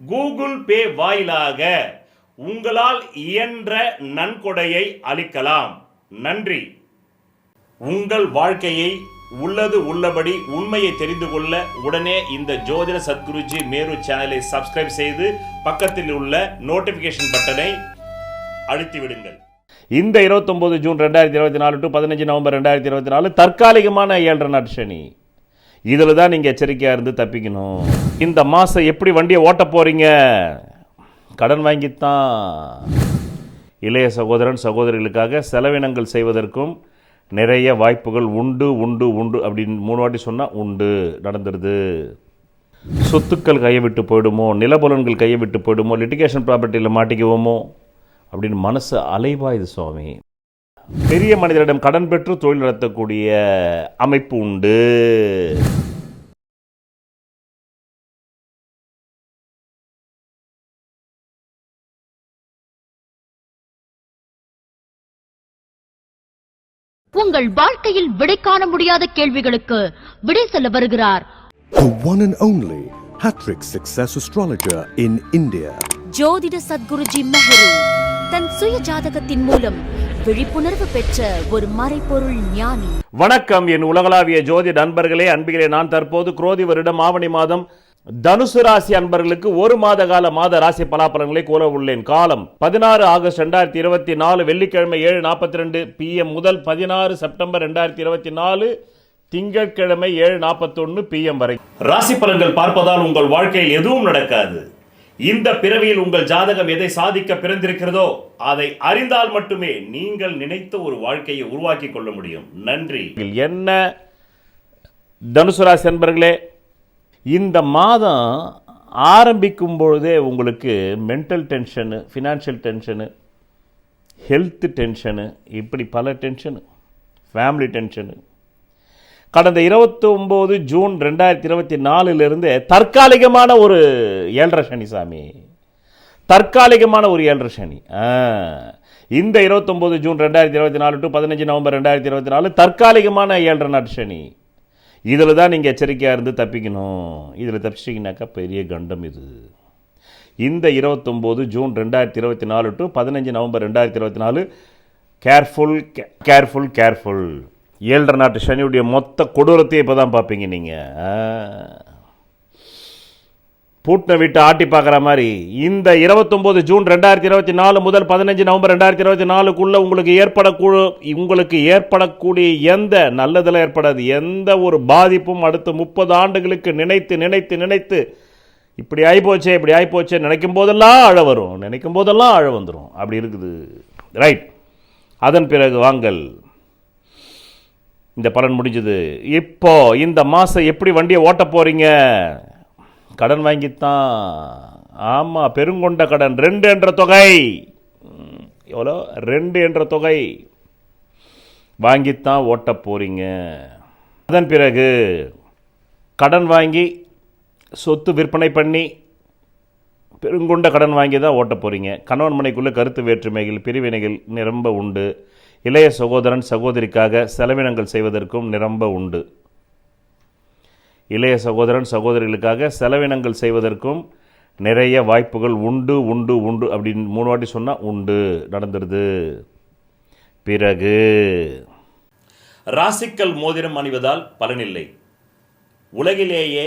Google Pay வாயிலாக உங்களால் இயன்ற நன்கொடையை அளிக்கலாம். நன்றி. உங்கள் வாழ்க்கையை உள்ளது உள்ளபடி உண்மையை தெரிந்து கொள்ள உடனே இந்த ஜோதிட சத்குருஜி மேரு சேனலை சப்ஸ்கிரைப் செய்து பக்கத்தில் உள்ள நோட்டிபிகேஷன் பட்டனை அழுத்தி விடுங்கள் இந்த 29 ஜூன் ரெண்டாயிரத்தி இருபத்தி நாலு டு பதினஞ்சு நவம்பர் ரெண்டாயிரத்தி இருபத்தி நாலு தற்காலிகமான ஏழரை நாட்டு சனி. இதில் தான் நீங்கள் எச்சரிக்கையாக இருந்து தப்பிக்கணும். இந்த மாதம் எப்படி வண்டியை ஓட்ட போகிறீங்க கடன் வாங்கித்தான். இளைய சகோதரன் சகோதரிகளுக்காக செலவினங்கள் செய்வதற்கும் நிறைய வாய்ப்புகள் உண்டு உண்டு உண்டு அப்படின்னு மூணு வாட்டி சொன்னால் உண்டு நடந்துடுது சொத்துக்கள் கையை விட்டு போயிடுமோ? நிலபுலன்கள் கையை விட்டு போயிடுமோ? லிட்டிகேஷன் ப்ராப்பர்ட்டியில் மாட்டிக்குவோமோ? அப்படின்னு மனசு அலைவாயுது சுவாமி. பெரிய மனிதரிடம் கடன் பெற்று தொழில் நடத்தக்கூடிய அமைப்பு உண்டு உங்கள் வாழ்க்கையில் விடை காண முடியாத கேள்விகளுக்கு விடை சொல்ல வருகிறார் The one and only Hattrick Success Astrologer in India. ஜோதிட சத்குருஜி மெஹரு தன் சுய ஜாதகத்தின் மூலம் விழிப்புணர்வு பெற்ற ஒரு மறைபொருள் ஞானி. வணக்கம் என் உலகளாவிய ஜோதி நண்பர்களே அன்பிகளே நான் தற்போது குரோதி வருடம் ஆவணி மாதம். தனுசு ராசி அன்பர்களுக்கு ஒரு மாத கால மாத ராசி பலாபலன்களை கூற உள்ளேன். காலம் பதினாறு ஆகஸ்ட் ரெண்டாயிரத்தி இருபத்தி நாலு வெள்ளிக்கிழமை ஏழு நாற்பத்தி ரெண்டு பிஎம் முதல் பதினாறு செப்டம்பர் ரெண்டாயிரத்தி இருபத்தி நாலு திங்கட்கிழமை ஏழு நாற்பத்தொன்னு பிஎம் வரை. ராசி பலன்கள் பார்ப்பதால் உங்கள் வாழ்க்கையில் எதுவும் நடக்காது. இந்த பிறவியில் உங்கள் ஜாதகம் எதை சாதிக்க பிறந்திருக்கிறதோ அதை அறிந்தால் மட்டுமே நீங்கள் நினைத்த ஒரு வாழ்க்கையை உருவாக்கி கொள்ள முடியும். நன்றி. என்ன? தனுசு ராசி அன்பர்களே இந்த மாதம் ஆரம்பிக்கும் பொழுதே உங்களுக்கு mental tension financial tension health tension இப்படி பல டென்ஷனு ஃபேமிலி டென்ஷனு கடந்த 29 ஜூன் ரெண்டாயிரத்தி இருபத்தி நாலுலேருந்து தற்காலிகமான ஒரு ஏழரை சனி சாமி. தற்காலிகமான ஒரு ஏழரை சனி. இந்த 29 ஜூன் ரெண்டாயிரத்தி இருபத்தி நாலு டு பதினஞ்சு நவம்பர் ரெண்டாயிரத்தி இருபத்தி நாலு தற்காலிகமான ஏழரை நாட்டு சனி. இதில் தான் நீங்கள் எச்சரிக்கையாக இருந்து தப்பிக்கணும். இதில் தப்பிச்சிட்டிங்கனாக்கா பெரிய கண்டம் இது. இந்த 29 ஜூன் ரெண்டாயிரத்தி இருபத்தி நாலு டு பதினஞ்சு நவம்பர் ரெண்டாயிரத்தி இருபத்தி நாலு கேர்ஃபுல் கேர்ஃபுல் கேர்ஃபுல் ஏழரை நாட்டு சனியுடைய மொத்த கொடூரத்தையே இப்போ தான் பார்ப்பீங்க நீங்கள் பூட்டின வீட்டை ஆட்டி பார்க்குற மாதிரி இந்த 29 ஜூன் ரெண்டாயிரத்தி இருபத்தி நாலு முதல் பதினஞ்சு நவம்பர் ரெண்டாயிரத்தி இருபத்தி நாலுக்குள்ளே உங்களுக்கு ஏற்படக்கூட உங்களுக்கு ஏற்படக்கூடிய எந்த நல்லதில் ஏற்படாது. எந்த ஒரு பாதிப்பும் அடுத்த முப்பது ஆண்டுகளுக்கு நினைத்து நினைத்து நினைத்து இப்படி ஆகிப்போச்சே இப்படி ஆகிப்போச்சே நினைக்கும் போதெல்லாம் அழ வரும். நினைக்கும் போதெல்லாம் அழ வந்துடும் அப்படி இருக்குது. ரைட். அதன் பிறகு வாங்கல். இந்த பலன் முடிஞ்சது. இப்போ இந்த மாதம் எப்படி வண்டியை ஓட்ட போகிறீங்க கடன் வாங்கித்தான். ஆமாம் பெருங்கொண்ட கடன். ரெண்டு என்ற தொகை. எவ்வளோ? ரெண்டு என்ற தொகை. வாங்கித்தான் ஓட்ட போகிறீங்க அதன் பிறகு கடன் வாங்கி சொத்து விற்பனை பண்ணி பெருங்கொண்ட கடன் வாங்கி தான் ஓட்ட போகிறீங்க கணவன் மனைக்குள்ளே கருத்து வேற்றுமைகள் பிரிவினைகள் நிரம்ப உண்டு. இளைய சகோதரன் சகோதரிக்காக செலவினங்கள் செய்வதற்கும் நிரம்ப உண்டு. இளைய சகோதரன் சகோதரிகளுக்காக செலவினங்கள் செய்வதற்கும் நிறைய வாய்ப்புகள் உண்டு உண்டு உண்டு அப்படின்னு மூணு வாட்டி சொன்னால் உண்டு. நடந்துடுது பிறகு ராசிக்கல் மோதிரம் அணிவதால் பலனில்லை. உலகிலேயே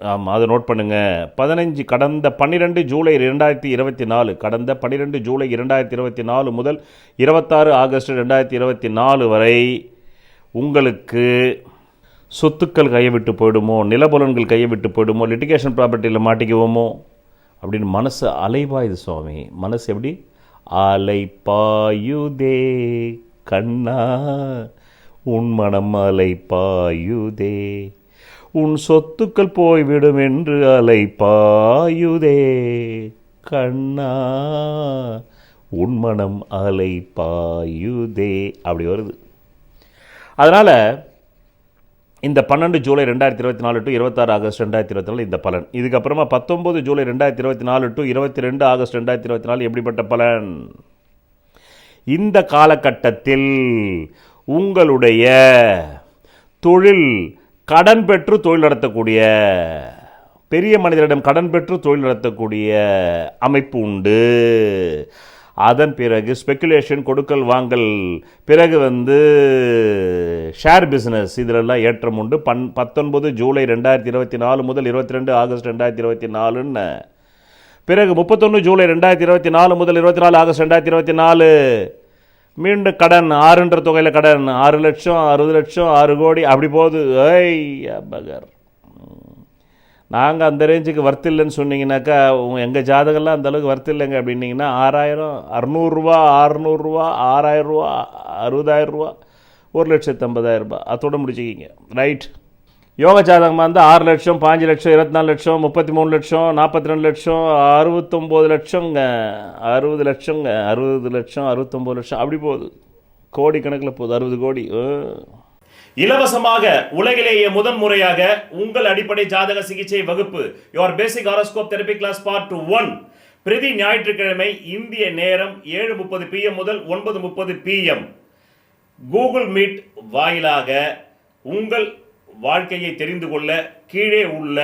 ஆமாம் அதை நோட் பண்ணுங்கள் பதினஞ்சு கடந்த பன்னிரெண்டு ஜூலை ரெண்டாயிரத்தி இருபத்தி நாலு கடந்த பன்னிரெண்டு ஜூலை இரண்டாயிரத்தி இருபத்தி நாலு முதல் இருபத்தாறு ஆகஸ்ட் ரெண்டாயிரத்தி இருபத்தி நாலு வரை உங்களுக்கு சொத்துக்கள் கையை விட்டு போயிடுமோ நிலபுலன்கள் கையை விட்டு போயிடுமோ லிட்டிகேஷன் ப்ராப்பர்ட்டியில் மாட்டிக்குவோமோ அப்படின்னு மனசு அலைவாயுது சுவாமி. மனசு எப்படி? அலைப்பாயுதே கண்ணா உன் மனம் அலைப்பாயுதே உன் சொத்துக்கள் போய்விடும் என்று அலைப்பாயுதே. கண்ணா உன் மனம் அலைப்பாயுதே. அப்படி வருது. அதனால் இந்த பன்னெண்டு ஜூலை ரெண்டாயிரத்தி இருபத்தி நாலு டு இருபத்தாறு ஆகஸ்ட் ரெண்டாயிரத்தி இருபத்தி நாலு இந்த பலன். இதுக்கப்புறமா பத்தொம்பது ஜூலை ரெண்டாயிரத்தி இருபத்தி நாலு டு இருபத்தி ரெண்டு ஆகஸ்ட் ரெண்டாயிரத்தி இருபத்தி நாலு எப்படிப்பட்ட பலன்? இந்த காலகட்டத்தில் உங்களுடைய தொழில் கடன் பெற்று தொழில் நடத்தக்கூடிய பெரிய மனிதரிடம் கடன் பெற்று தொழில் நடத்தக்கூடிய அமைப்பு உண்டு. அதன் பிறகு ஸ்பெக்குலேஷன் கொடுக்கல் வாங்கல் பிறகு வந்து ஷேர் பிஸ்னஸ் இதிலெல்லாம் ஏற்றம் உண்டு. பன் பத்தொன்பது ஜூலை ரெண்டாயிரத்தி இருபத்தி நாலு முதல் இருபத்தி ரெண்டு ஆகஸ்ட் ரெண்டாயிரத்தி இருபத்தி நாலுன்னு. பிறகு முப்பத்தொன்று ஜூலை ரெண்டாயிரத்தி இருபத்தி நாலு முதல் இருபத்தி நாலு ஆகஸ்ட் ரெண்டாயிரத்தி இருபத்தி நாலு. மீண்டும் கடன் ஆறுன்ற தொகையில் கடன். ஆறு லட்சம் அறுபது லட்சம் ஆறு கோடி. அப்படி போகுது. ஏய் பகர் நாங்கள் அந்த ரேஞ்சுக்கு வர்த்து இல்லைன்னு சொன்னீங்கன்னாக்கா எங்கள் ஜாதகம்லாம் அந்த அளவுக்கு வர்த்து இல்லைங்க அப்படின்னீங்கன்னா ஆறாயிரம் அறநூறுரூவா ஆறுநூறுரூவா ஆறாயிரரூவா அறுபதாயிரரூவா ஒரு லட்சத்து ஐம்பதாயிரம் ரூபாய் அதோட முடிச்சுக்கிங்க. ரைட் யோக ஜாதகமாக இருந்தால் ஆறு லட்சம் பாஞ்சு லட்சம் இருபத்தி நாலு லட்சம் முப்பத்தி மூணு லட்சம் நாற்பத்தி ரெண்டு லட்சம் அறுபத்தொம்போது லட்சங்க அறுபது லட்சங்க அறுபது லட்சம் அறுபத்தொம்போது லட்சம். அப்படி போகுது. கோடி கணக்கில் போகுது. அறுபது கோடி. இலவசமாக உலகிலேயே முதன் முறையாக உங்கள் அடிப்படை ஜாதக சிகிச்சை வகுப்பு your basic horoscope therapy class part one பிரதி ஞாயிற்றுக்கிழமை இந்திய நேரம் ஏழு முப்பது பிஎம் முதல் ஒன்பது முப்பது பிஎம் கூகுள் மீட் வாயிலாக உங்கள் வாழ்க்கையை தெரிந்து கொள்ள கீழே உள்ள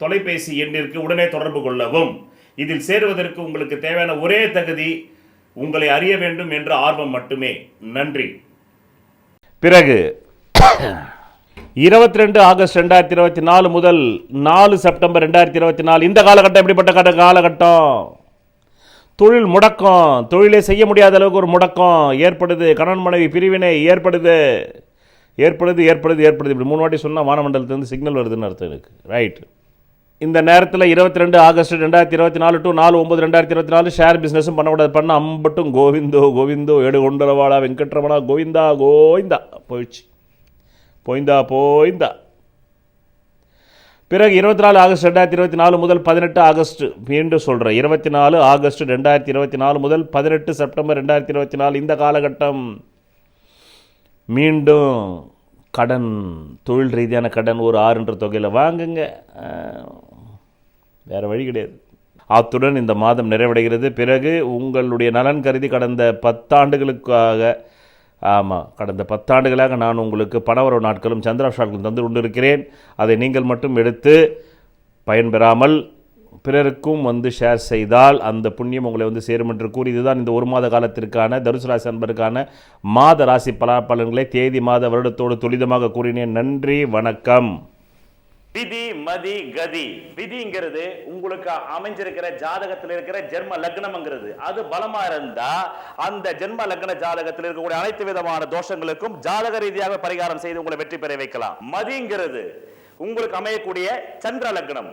தொலைபேசி எண்ணிற்கு உடனே தொடர்பு கொள்ளவும். இதில் சேருவதற்கு உங்களுக்கு தேவையான ஒரே தகுதி உங்களை அறிய வேண்டும் என்ற ஆர்வம் மட்டுமே. நன்றி. பிறகு இருபத்தி ரெண்டு ஆகஸ்ட் ரெண்டாயிரத்தி இருபத்தி நாலு முதல் நாலு செப்டம்பர் ரெண்டாயிரத்தி இருபத்தி நாலு இந்த காலகட்டம் எப்படிப்பட்ட காலகட்டம்? தொழில் முடக்கம். தொழிலே செய்ய முடியாத அளவுக்கு ஒரு முடக்கம் ஏற்படுது. கணவன் மனைவி பிரிவினை ஏற்படுது. ஏற்படுது ஏற்படுது ஏற்படுது. இப்படி மூணு வாட்டி சொன்னால் வானமண்டலத்துலேருந்து சிக்னல் வருதுன்னு அர்த்தம் எனக்கு. ரைட் இந்த நேரத்தில் இருபத்தி ரெண்டு ஆகஸ்ட் ரெண்டாயிரத்தி இருபத்தி நாலு டு நாலு ஒம்பது ரெண்டாயிரத்தி இருபத்தி நாலு ஷேர் பிஸ்னஸும் பண்ணக்கூடாது. பண்ண அம்பட்டும் கோவிந்தோ கோவிந்தோ எடு கொண்டலவாடா வெங்கட்ரமணா கோவிந்தா கோவிந்தா. போயிடுச்சு. போய்ந்தா போய்ந்தா. பிறகு இருபத்தி நாலு ஆகஸ்ட் ரெண்டாயிரத்தி இருபத்தி நாலு முதல் பதினெட்டு ஆகஸ்ட் மீண்டும் சொல்கிறேன் இருபத்தி நாலு ஆகஸ்ட் ரெண்டாயிரத்தி இருபத்தி நாலு முதல் பதினெட்டு செப்டம்பர் ரெண்டாயிரத்தி இருபத்தி நாலு இந்த காலகட்டம். மீண்டும் கடன் தொழில் ரீதியான கடன் ஒரு ஆறுன்ற தொகையில் வாங்குங்க. வேறு வழி கிடையாது. அத்துடன் இந்த மாதம் நிறைவடைகிறது. பிறகு உங்களுடைய நலன் கருதி கடந்த பத்தாண்டுகளுக்காக ஆமாம் கடந்த பத்தாண்டுகளாக நான் உங்களுக்கு பணவரவு நாட்களும் சந்திராஷாட்களும் தந்து கொண்டிருக்கிறேன். அதை நீங்கள் மட்டும் எடுத்து பயன்பெறாமல் பிறருக்கும் வந்து ஷேர் செய்தால் அந்த புண்ணியம் உங்களை வந்து சேரும் என்று கூறி இதுதான் இந்த ஒரு மாத காலத்திற்கான தனுசு ராசி அன்பருக்கான மாத ராசி பலாபலன்களை தேதி மாத வருடத்தோடு துரிதமாக கூறினேன். நன்றி வணக்கம். விதி மதி கதி. விதிங்கிறது உங்களுக்கு அமைஞ்சிருக்கிற ஜாதகத்தில் இருக்கிற ஜென்ம லக்னம்ங்கிறது. அது பலமா இருந்தா அந்த ஜென்ம லக்ன ஜாதகத்தில் இருக்கக்கூடிய அனைத்து விதமான தோஷங்களுக்கும் ஜாதக ரீதியாக பரிகாரம் செய்து உங்களை வெற்றி பெற வைக்கலாம். மதிங்கிறது உங்களுக்கு அமையக்கூடிய சந்திர லக்னம்.